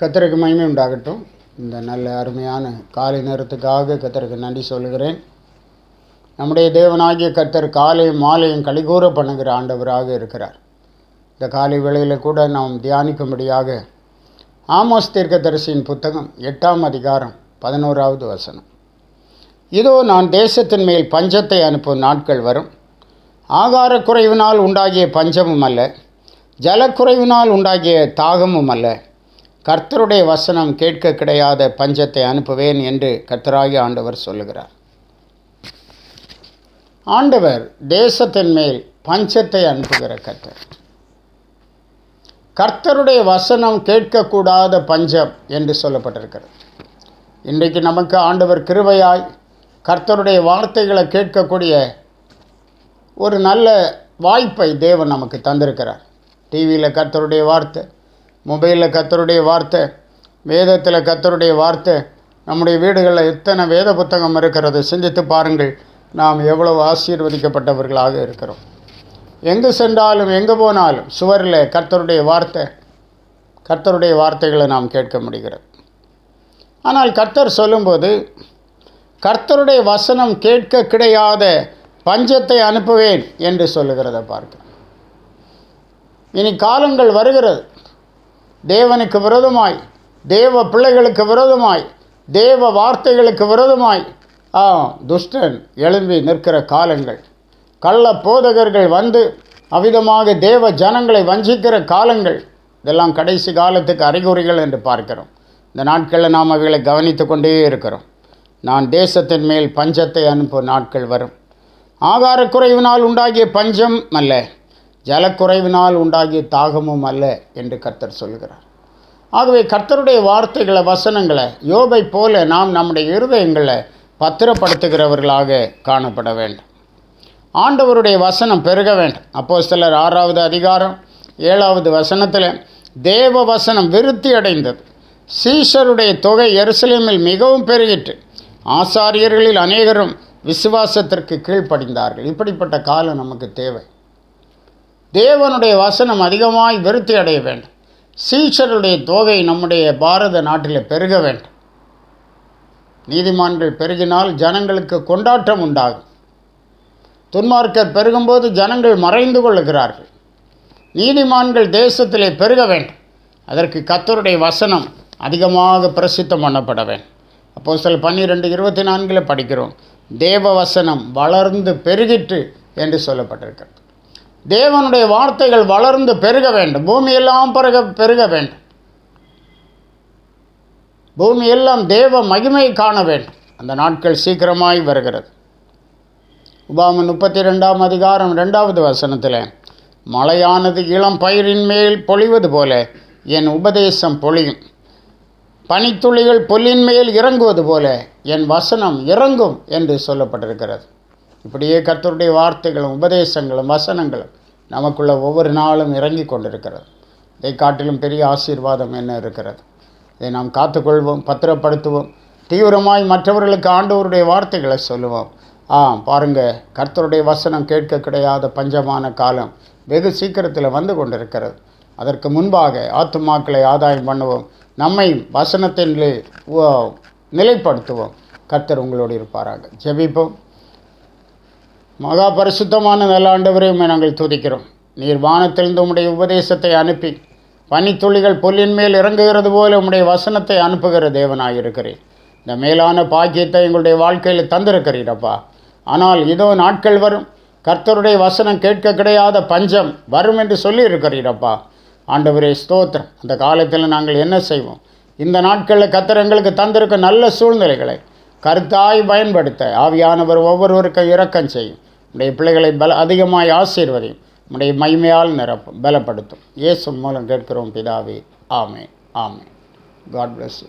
கத்தருக்கு மகிமை உண்டாகட்டும். இந்த நல்ல அருமையான காலை நேரத்துக்காக கத்தருக்கு நன்றி சொல்கிறேன் நம்முடைய தேவனாகிய கத்தர் காலையும் மாலையும் கலிகூற பண்ணுகிற ஆண்டவராக இருக்கிறார். இந்த காலை வேளையில் கூட நாம் தியானிக்கும்படியாக ஆமோஸ் தீர்க்கதரிசியின் புத்தகம் எட்டாம் அதிகாரம் பதினோராவது வசனம். இதோ நான் தேசத்தின் மேல் பஞ்சத்தை அனுப்பும் நாட்கள் வரும். ஆகார குறைவினால் உண்டாகிய பஞ்சமும் அல்ல ஜலக்குறைவினால் உண்டாகிய தாகமும் அல்ல. கர்த்தருடைய வசனம் கேட்க கிடையாத பஞ்சத்தை அனுப்புவேன் என்று கர்த்தராகி ஆண்டவர் சொல்லுகிறார். ஆண்டவர் தேசத்தின் மேல் பஞ்சத்தை அனுப்புகிற கர்த்தர். கர்த்தருடைய வசனம் கேட்கக்கூடாத பஞ்சம் என்று சொல்லப்பட்டிருக்கிறது. இன்றைக்கு நமக்கு ஆண்டவர் கிருவையாய் கர்த்தருடைய வார்த்தைகளை கேட்கக்கூடிய ஒரு நல்ல வாய்ப்பை தேவன் நமக்கு தந்திருக்கிறார். டிவியில் கர்த்தருடைய வார்த்தை மொபைலில் கர்த்தருடைய வார்த்தை வேதத்தில் கர்த்தருடைய வார்த்தை நம்முடைய வீடுகளில் எத்தனை வேத புத்தகம் இருக்கிறது சிந்தித்து பாருங்கள். நாம் எவ்வளவு ஆசீர்வதிக்கப்பட்டவர்களாக இருக்கிறோம். எங்கு சென்றாலும் எங்கே போனாலும் சுவரில் கர்த்தருடைய வார்த்தை கர்த்தருடைய வார்த்தைகளை நாம் கேட்க முடிகிறது. ஆனால் கர்த்தர் சொல்லும்போது கர்த்தருடைய வசனம் கேட்க கிடையாத பஞ்சத்தை அனுப்புவேன் என்று சொல்லுகிறத பார்க்க இனி காலங்கள் வருகிறது. தேவனுக்கு விரோதமாய் தேவ பிள்ளைகளுக்கு விரோதமாய் தேவ வார்த்தைகளுக்கு விரோதமாய் ஆ துஷ்டன் எழும்பி நிற்கிற காலங்கள். கள்ள போதகர்கள் வந்து அவிதமாக தேவ ஜனங்களை வஞ்சிக்கிற காலங்கள். இதெல்லாம் கடைசி காலத்துக்கு அறிகுறிகள் என்று பார்க்கிறோம். இந்த நாட்களில் நாம் அவைகளை கவனித்து கொண்டே இருக்கிறோம். நான் தேசத்தின் மேல் பஞ்சத்தை அனுப்பும் நாட்கள் வரும். ஆகாரக்குறைவினால் உண்டாகிய பஞ்சம் அல்ல. ஜலக்குறைவினால் உண்டாகிய தாகமும் அல்ல என்று கர்த்தர் சொல்கிறார். ஆகவே கர்த்தருடைய வார்த்தைகளை வசனங்களை யோபை போல நாம் நம்முடைய இருதயங்களை பத்திரப்படுத்துகிறவர்களாக காணப்பட வேண்டும். ஆண்டவருடைய வசனம் பெருக வேண்டும். அப்போ சிலர் ஆறாவது அதிகாரம் ஏழாவது வசனத்தில் தேவ வசனம் விருத்தி அடைந்தது. சீஷருடைய தொகை எருசலேமில் மிகவும் பெருகிற்று. ஆசாரியர்களில் அநேகரும் விசுவாசத்திற்கு கீழ்ப்படிந்தார்கள். இப்படிப்பட்ட காலம் நமக்கு தேவை. தேவனுடைய வசனம் அதிகமாய் விருத்தி அடைய வேண்டும். சீஷருடைய தொகை நம்முடைய பாரத நாட்டில் பெருக வேண்டும். நீதிமான்கள் பெருகினால் ஜனங்களுக்கு கொண்டாட்டம் உண்டாகும். துன்மார்க்கர் பெருகும்போது ஜனங்கள் மறைந்து கொள்ளுகிறார்கள். நீதிமான்கள் தேசத்திலே பெருக வேண்டும். அதற்கு கத்தருடைய வசனம் அதிகமாக பிரசித்தம் பண்ணப்பட வேண்டும். அப்போ சில பன்னிரெண்டு இருபத்தி நான்கில் படிக்கிறோம். தேவ வசனம் வளர்ந்து பெருகிற்று என்று சொல்லப்பட்டிருக்கிறது. தேவனுடைய வார்த்தைகள் வளர்ந்து பெருக வேண்டும். பூமியெல்லாம் பெருக பெருக வேண்டும். பூமியெல்லாம் தேவ மகிமை காண வேண்டும். அந்த நாட்கள் சீக்கிரமாய் வருகிறது. உபாம முப்பத்தி ரெண்டாம் அதிகாரம் ரெண்டாவது வசனத்தில் மழையானது இளம் பயிரின் மேல் பொழிவது போல என் உபதேசம் பொழியும். பனித்துளிகள் புல்லின் மேல் இறங்குவது போல என் வசனம் இறங்கும் என்று சொல்லப்பட்டிருக்கிறது. இப்படியே கர்த்தருடைய வார்த்தைகளும் உபதேசங்களும் வசனங்களும் நமக்குள்ள ஒவ்வொரு நாளும் இறங்கி கொண்டிருக்கிறது. இதை காட்டிலும் பெரிய ஆசீர்வாதம் என்ன இருக்கிறது? இதை நாம் காத்துக்கொள்வோம் பத்திரப்படுத்துவோம் தீவிரமாய் மற்றவர்களுக்கு ஆண்டவருடைய வார்த்தைகளை சொல்லுவோம். ஆ பாருங்கள் கர்த்தருடைய வசனம் கேட்க கிடையாத பஞ்சமான காலம் வெகு சீக்கிரத்தில் வந்து கொண்டிருக்கிறது. அதற்கு முன்பாக ஆத்துமாக்களை ஆதாயம் பண்ணுவோம் நம்மை வசனத்தின் நிலைப்படுத்துவோம். கர்த்தர் உங்களோடு இருப்பாராக. ஜெபிப்போம். மகா பரிசுத்தமான நல்ல உண்மை நாங்கள் துதிக்கிறோம். நீர் வானத்திலிருந்து உம்முடைய உபதேசத்தை அனுப்பி பனித்துளிகள் புல்லின் மேல் இறங்குகிறது போல உம்முடைய வசனத்தை அனுப்புகிற தேவனாயிருக்கிறேன் இந்த மேலான பாக்கியத்தை எங்களுடைய வாழ்க்கையில் தந்திருக்கிறீரப்பா. ஆனால் இதோ நாட்கள் வரும். கர்த்தருடைய வசனம் கேட்க கிடையாத பஞ்சம் வரும் என்று சொல்லியிருக்கிறீரப்பா. ஆண்டவரே ஸ்தோத்திரம். அந்த காலத்தில் நாங்கள் என்ன செய்வோம்? இந்த நாட்களில் கர்த்தர் எங்களுக்கு தந்திருக்க நல்ல சூழ்நிலைகளை கருத்தாய் பயன்படுத்த. ஆவியானவர் ஒவ்வொருவருக்கும் இரக்கம் செய்யும். உடைய பிள்ளைகளை பல அதிகமாய் ஆசீர்வதையும். உடைய மகிமையால் நிரப்பும் பலப்படுத்தும். இயேசு மூலம் கேட்கிறோம் பிதாவே. ஆமே ஆமே காட் பிளஸ்